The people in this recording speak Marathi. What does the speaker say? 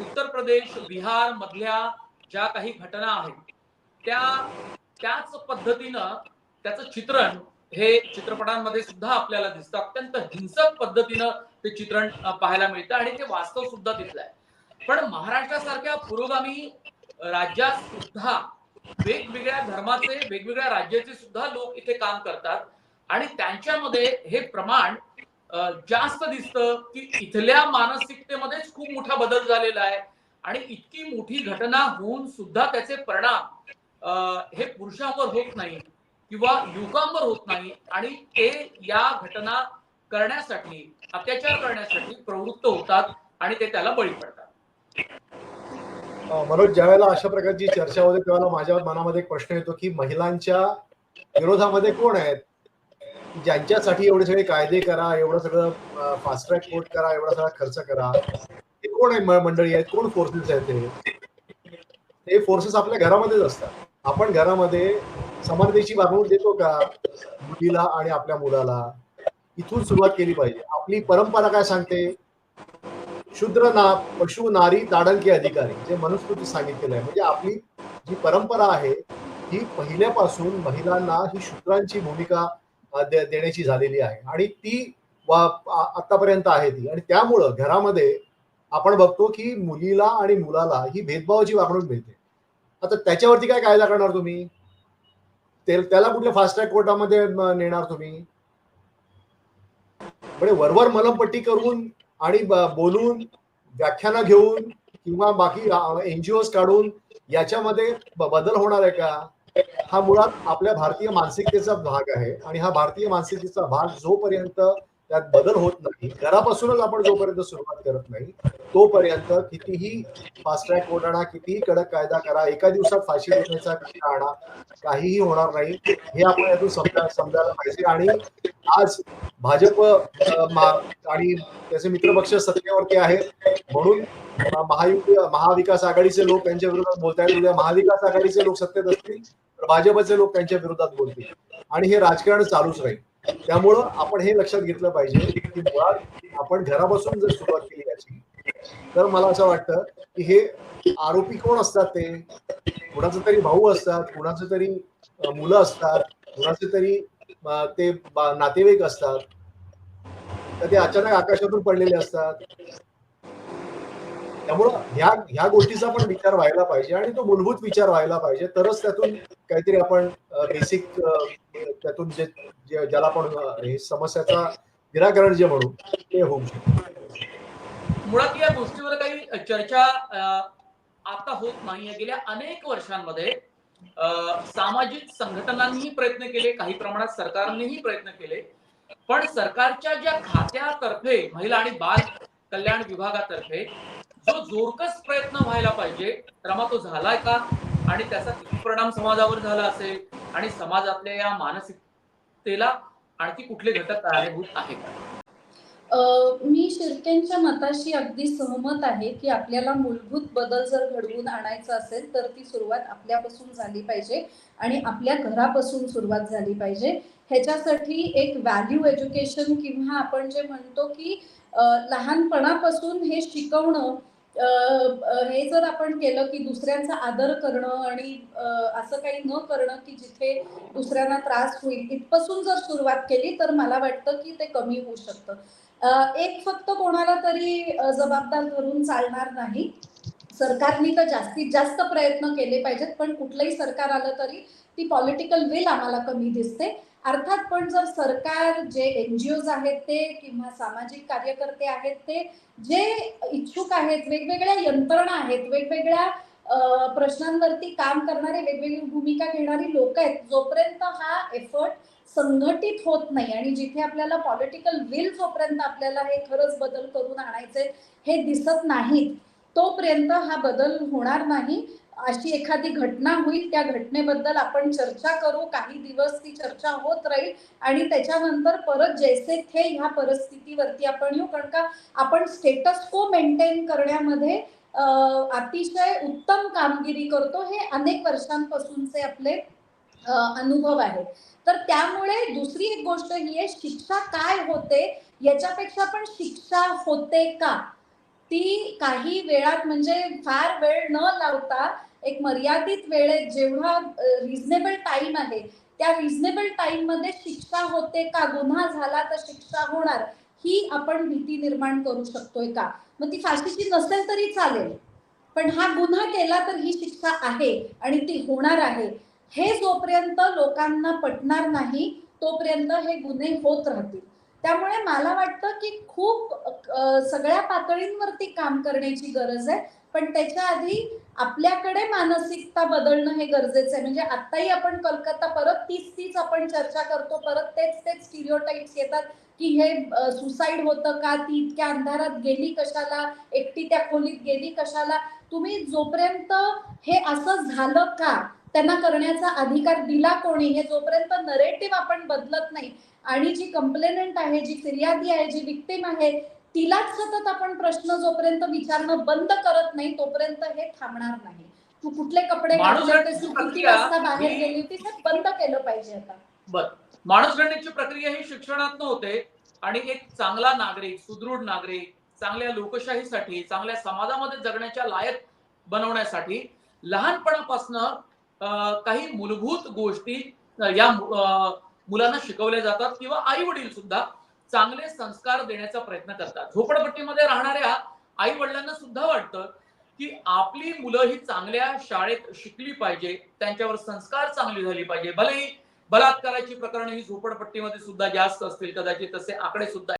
उत्तर प्रदेश बिहार मधल्या ज्या काही घटना आहेत त्या त्याच पद्धतीनं त्याचं चित्रण हे चित्रपटांमध्ये सुद्धा आपल्याला दिसतं. अत्यंत हिंसक पद्धतीनं ते चित्रण पाहायला मिळतं आणि ते वास्तव सुद्धा तिथलं आहे. पण महाराष्ट्रासारख्या पुरोगामी राज्यात सुद्धा वेगवेगळ्या धर्माचे वेगवेगळ्या राज्याचे सुद्धा लोक इथे काम करतात आणि त्यांच्यामध्ये हे प्रमाण जास्त दिसतं की इथल्या मानसिकतेमध्येच खूप मोठा बदल झालेला आहे. आणि इतकी मोठी घटना होऊन सुद्धा त्याचे परिणाम हे पुरुषांवर होत नाही किंवा युवकांवर होत नाही. आणि ते या घटना करण्यासाठी अत्याचार करण्यासाठी प्रवृत्त होतात आणि ते त्याला बळी पडतात. अं, मनोज ज्यावेळेला अशा प्रकारची चर्चा होते त्यावेळेला माझ्या मनामध्ये एक प्रश्न येतो की महिलांच्या विरोधामध्ये कोण आहेत? ज्यांच्यासाठी एवढे सगळे कायदे करा एवढं सगळं फास्ट ट्रॅक कोर्ट करा एवढा सगळा खर्च करा हे कोण आहे मंडळी आहेत? कोण फोर्सेस आहेत हे? ते फोर्सेस आपल्या घरामध्येच असतात. आपण घरामध्ये समानतेची वागणूक देतो का? मुलीला आणि आपल्या मुलाला. इथून सुरुवात केली पाहिजे. आपली परंपरा काय सांगते? शूद्र ना पशु नारी ताडंकी अधिकारी जे मनुस्मृती सांगितलेलं आहे. म्हणजे आपली जी परंपरा आहे ही पहिल्यापासून महिलांना ही शूद्रांची भूमिका देण्याची झालेली आहे. आणि ती वा- आतापर्यंत आहे ती. आणि त्यामुळं घरामध्ये आपण बघतो की मुलीला आणि मुलाला ही भेदभावाची वागणूक मिळते. आता त्याच्यावरती काय कायदा करणार तुम्ही? ते- त्याला कुठल्या फास्ट ट्रॅक कोर्टामध्ये नेणार तुम्ही? म्हणजे वरवर मलमपट्टी करून आणि बोलून व्याख्यानं घेऊन किंवा बाकी एनजीओ काढून याच्यामध्ये बदल होणार आहे का? हा मुळात आपल्या भारतीय मानसिकतेचा भाग आहे आणि हा भारतीय मानसिकतेचा भाग जोपर्यंत त्यात बदल होत नाही घरापासूनच आपण जोपर्यंत सुरुवात करत नाही तोपर्यंत कितीही फास्ट ट्रॅक कोर्ट कितीही कडक कायदा करा एका दिवसात फाशी देण्याचा कायदा आणा काहीही होणार नाही हे आपण यातून समजा समजायला पाहिजे. आणि आज भाजप आणि त्याचे मित्रपक्ष सत्तेवरती आहेत म्हणून महायुती महाविकास आघाडीचे लोक त्यांच्या विरोधात बोलतायत. उद्या महाविकास आघाडीचे लोक सत्तेत असतील भाजपचे लोक त्यांच्या विरोधात बोलतील. आणि हे राजकारण चालूच राहील. त्यामुळं आपण हे लक्षात घेतलं पाहिजे की मुळात आपण घरापासून जर सुरुवात केली याची तर मला असं वाटतं की हे आरोपी कोण असतात ते? कुणाचं तरी भाऊ असतात कुणाचं तरी मुलं असतात कुणाचे तरी ते नातेवाईक असतात. तर ते अचानक आकाशातून पडलेले असतात. त्यामुळं ह्या ह्या गोष्टीचा पण विचार व्हायला पाहिजे आणि तो मूलभूत विचार व्हायला पाहिजे. तरच त्यातून काहीतरी आपण बेसिक त्यातून जे ज्याला आपण हे समस्याचा निराकरण जे म्हणू ते होऊ शकतो. मुळात या गोष्टीवर काही चर्चा आता होत नाहीये. गेल्या अनेक वर्षांमध्ये सामाजिक संघटनांनीही प्रयत्न केले काही प्रमाणात सरकारनेही प्रयत्न केले. पण सरकारच्या ज्या खात्यातर्फे महिला आणि बाल कल्याण विभागातर्फे जो जोरकस प्रयत्न व्हायला पाहिजे रमा तो झालाय का? आणि त्याचा किती परिणाम समाजावर झाला असेल? आणि समाजातल्या या मानसिकतेला आणखी कुठले घटक कारणीभूत आहे का मी शिर्केंच्या मताशी अगदी सहमत आहे की आपल्याला मूलभूत बदल जर घडवून आणायचा असेल तर ती सुरुवात आपल्यापासून झाली पाहिजे आणि आपल्या घरापासून सुरुवात झाली पाहिजे. ह्याच्यासाठी एक व्हॅल्यू एज्युकेशन किंवा आपण जे म्हणतो की लहानपणापासून हे शिकवणं हे जर आपण केलं की दुसऱ्यांचा आदर करणं आणि असं काही न करणं की जिथे दुसऱ्यांना त्रास होईल इथपासून जर सुरुवात केली तर मला वाटतं की ते कमी होऊ शकतं. एक फक्त कोणाला तरी जबाबदार धरून चालणार नाही. सरकारने तर जास्तीत जास्त प्रयत्न केले पाहिजेत पण कुठलंही सरकार आलं तरी ती पॉलिटिकल विल आम्हाला कमी दिसते. अर्थात पण जर सरकार जे एनजीओज आहेत ते किंवा सामाजिक कार्यकर्ते आहेत ते जे इच्छुक आहेत वेगवेगळ्या यंत्रणा आहेत वेगवेगळ्या प्रश्नांवरती काम करणारे वेगवेगळी भूमिका घेणारी लोक आहेत जोपर्यंत हा एफर्ट संघटित होत नाही आणि जिथे आपल्याला पॉलिटिकल विल जोपर्यंत आपल्याला हे खरंच बदल करून आणायचे हे दिसत नाहीत तोपर्यंत हा बदल होणार नाही. अशी एखादी घटना होईल त्या घटनेबद्दल आपण चर्चा करू काही दिवस ती चर्चा होत राहील आणि त्याच्यानंतर परत जैसे थे ह्या परिस्थितीवरती आपण येऊ. कारण का आपण स्टेटस को मेंटेन करण्यामध्ये अतिशय उत्तम कामगिरी करतो हे अनेक वर्षांपासूनचे आपले अनुभव आहेत. तर त्यामुळे दुसरी एक गोष्ट ही आहे शिक्षा काय होते याच्यापेक्षा पण शिक्षा होते का? ती काही वेळात म्हणजे फार वेळ न लावता एक मर्यादित वेळेत जेवढा रिझनेबल टाइम आहे त्या रिझनेबल टाइममध्ये शिक्षा होते का गुन्हा झाला तर शिक्षा होणार ही आपण भीती निर्माण करू शकतोय का? मग ती फाशीची नसेल तरी चालेल पण हा गुन्हा केला तर ही शिक्षा आहे आणि ती होणार आहे. हे जोपर्यंत लोकांना पटणार नाही तोपर्यंत हे गुन्हे होत राहतील. त्यामुळे मला वाटतं की खूप सगळ्या पातळींवरती काम करण्याची गरज आहे. पण त्याच्या आधी आपल्याकडे मानसिकता बदलणं हे गरजेचं आहे. म्हणजे आताही आपण कलकत्ता परत तीच तीच आपण चर्चा करतो. परत तेच तेच स्टिरिओटाईप्स येतात की हे सुसाईड होतं का? ती इतक्या अंधारात गेली कशाला? एकटी त्या खोलीत गेली कशाला? तुम्ही जोपर्यंत हे असं झालं का त्यांना करण्याचा अधिकार दिला कोणी हे जोपर्यंत नरेटिव्ह आपण बदलत नाही आणि जी कंप्लेनंट आहे जी फिर्यादी आहे जी विक्टीम आहे तिलाच सतत आपण प्रश्न जोपर्यंत विचारणं बंद करत नाही तोपर्यंत हे थांबणार नाही. तू कुठले कपडे किती वाजता बाहेर गेली होती हे बंद केलं पाहिजे आता. बर. माणूस घडण्याची प्रक्रिया ही शिक्षणात होते आणि एक चांगला नागरिक सुदृढ नागरिक चांगल्या लोकशाहीसाठी चांगल्या समाजामध्ये जगण्याच्या लायक बनवण्यासाठी लहानपणापासनं काही मूलभूत गोष्टी या मुलांना शिकवल्या जातात किंवा आई वडील सुद्धा चांगले संस्कार देण्याचा प्रयत्न करतात. झोपडपट्टीमध्ये राहणाऱ्या आई वडिलांना सुद्धा वाटतं की आपली मुलं ही चांगल्या शाळेत शिकली पाहिजे त्यांच्यावर संस्कार चांगली झाली पाहिजे. भलेही बलात्काराची प्रकरण ही झोपडपट्टीमध्ये सुद्धा जास्त असतील कदाचित तसे आकडे सुद्धा